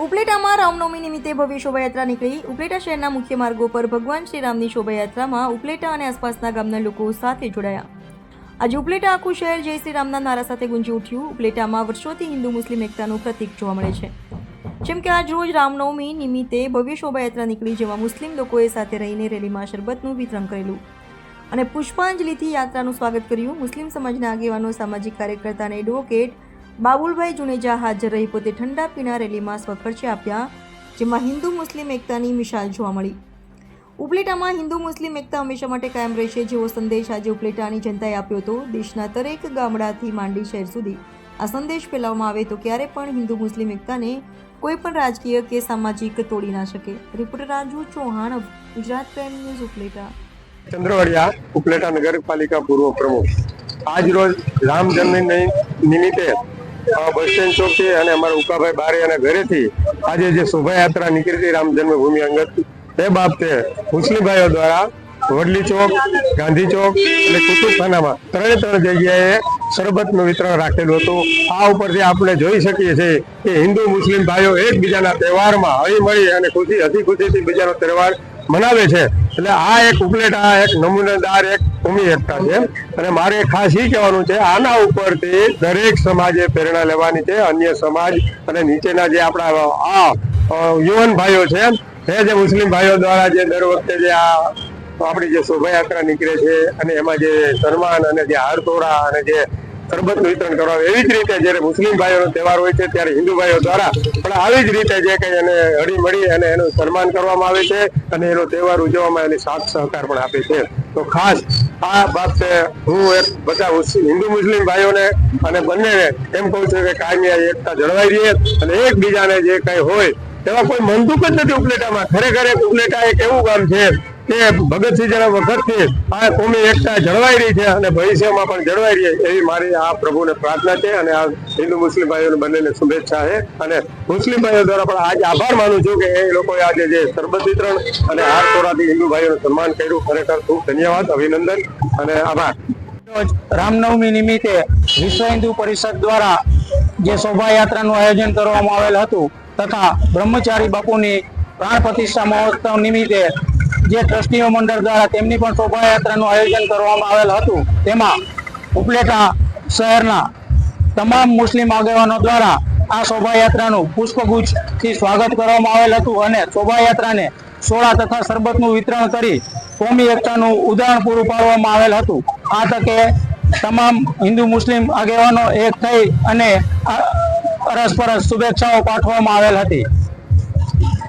ઉપલેટામાં રામનવમી નિમિત્તે ભવ્ય શોભાયાત્રા નીકળી. ઉપલેટા શહેરના મુખ્ય માર્ગો પર ભગવાન શ્રી રામની શોભાયાત્રામાં ઉપલેટા અને આસપાસના ગામના લોકો સાથે જોડાયા. આજે ઉપલેટા આખું શહેર જય શ્રી રામના નારા સાથે ગુંજી ઉઠ્યું. ઉપલેટામાં વર્ષોથી હિન્દુ મુસ્લિમ એકતાનું પ્રતીક જોવા મળે છે. જેમ કે આજ રોજ રામનવમી નિમિત્તે ભવ્ય શોભાયાત્રા નીકળી જેમાં મુસ્લિમ લોકોએ સાથે રહીને રેલીમાં શરબતનું વિતરણ કરેલું. અને પુષ્પાંજલિથી યાત્રાનું સ્વાગત કર્યું. મુસ્લિમ સમાજના આગેવાનો, સામાજિક કાર્યકર્તા અને એડવોકેટ બાબુલભાઈ જુનેજા હાજર રહી પોતે ઠંડા પીણા રેલીમાં સ્વખર્ચે આપ્યા, જેમાં હિન્દુ મુસ્લિમ એકતાની મિસાલ જોવા મળી. ઉપલેટામાં હિન્દુ મુસ્લિમ એકતા હંમેશા માટે કાયમ રહેશે જેવો સંદેશ આજે ઉપલેટાની જનતાએ આપ્યો હતો. દેશના દરેક ગામડાથી માંડી શહેર સુધી આ સંદેશ ફેલાવવામાં આવે તો ક્યારે પણ હિન્દુ મુસ્લિમ એકતાને કોઈ પણ રાજકીય કે સામાજિક તોડી ના શકે. Reporter Raju Chauhan Gujarat prime news Upleta. Chandravadiya Upleta નગરપાલિકા પૂર્વ પ્રમુખ. આજ રોજ રામ જન્મની નિમિત્તે બસ સ્ટેન્ડ ચોકથી અને અમારા ઉકાભાઈ બારે અને ઘરેથી આજે જે શોભાયાત્રા નીકળી હતી રામ જન્મભૂમિ અંગત તે બાબતે મુસ્લિમભાઈઓ દ્વારા વડલી ચોક, ગાંધી ચોક અને કુતુબખાનામાં ત્રણે ત્રણ જગ્યાએ શરબતનું વિતરણ રાખેલું હતું. આ ઉપરથી આપણે જોઈ શકીએ છીએ કે હિન્દુ મુસ્લિમ ભાઈઓ એકબીજાના તહેવારમાં હળી મળી અને ખુશી, હસી ખુશીથી બીજાનો તહેવાર મનાવે છે. એટલે આ એક ઉપલેટા એક નમૂનેદાર, એક ભૂમિ એકતા છે. અને મારે ખાસ એ કહેવાનું છે, આના ઉપરથી દરેક સમાજે પ્રેરણા લેવાની છે. અન્ય સમાજ અને નીચેના જે આપણા, આ યુવાન ભાઈઓ છે, એ જે મુસ્લિમ ભાઈઓ દ્વારા જે દર વખતે જે આ, આપણી જે શોભાયાત્રા નીકળે છે અને એમાં જે સન્માન અને જે હારતોરા અને જે શરબતનું વિતરણ કરવા એવી જ રીતે જ્યારે મુસ્લિમ ભાઈઓનો તહેવાર હોય છે, ત્યારે હિન્દુ ભાઈઓ દ્વારા પણ આવી જ રીતે જે કંઈ એને હળીમળી અને એનું સન્માન કરવામાં આવે છે અને એનો તહેવાર ઉજવવામાં એની સાથ સહકાર પણ આપે છે. તો ખાસ આ બાબતે હું એક બધા હિન્દુ મુસ્લિમ ભાઈઓને અને બંનેને એમ કહું છું કે કાયમી એકતા જળવાઈ રહીએ અને એકબીજાને જે કંઈ હોય એવા કોઈ મનદુખ જ નથી ઉપલેટામાં. ખરેખર એક ઉપલેટા એક એવું ગામ છે કે ભગતસિંહ જેના વખતથી આ કોમી એકતા જળવાઈ રહી છે અને ભવિષ્યમાં પણ જળવાઈ રહી એવી મારી આ પ્રભુને પ્રાર્થના છે અને આ હિન્દુ મુસ્લિમ ભાઈઓને બંનેને શુભેચ્છા છે. અને મુસ્લિમ ભાઈઓ દ્વારા પણ આજે આભાર માનું છું કે એ લોકોએ આજે જે સરબત વિતરણ અને હાર તોરાથી હિન્દુ ભાઈઓનું સન્માન કર્યું. ખરેખર ખૂબ ધન્યવાદ, અભિનંદન અને આભાર. રામનવમી નિમિત્તે વિશ્વ હિન્દુ પરિષદ દ્વારા જે શોભાયાત્રાનું આયોજન કરવામાં આવેલ હતું તથા બ્રહ્મચારી બાપુની પ્રાણ પ્રતિષ્ઠા મહોત્સવ નિમિત્તે જે ટ્રસ્ટીઓ મંડળ દ્વારા તેમની પણ શોભાયાત્રાનું આયોજન કરવામાં આવેલ હતું, તેમાં ઉપલેટા શહેરના તમામ મુસ્લિમ આગેવાનો દ્વારા આ શોભાયાત્રાનું પુષ્પગુચ્છથી સ્વાગત કરવામાં આવેલ હતું અને શોભાયાત્રાને સોડા તથા શરબતનું વિતરણ કરી કોમી એકતાનું ઉદાહરણ પૂરું પાડવામાં આવેલ હતું. આ તકે તમામ હિન્દુ મુસ્લિમ આગેવાનો એક થઈ અને અરસપરસ શુભેચ્છાઓ પાઠવવામાં આવેલ હતી.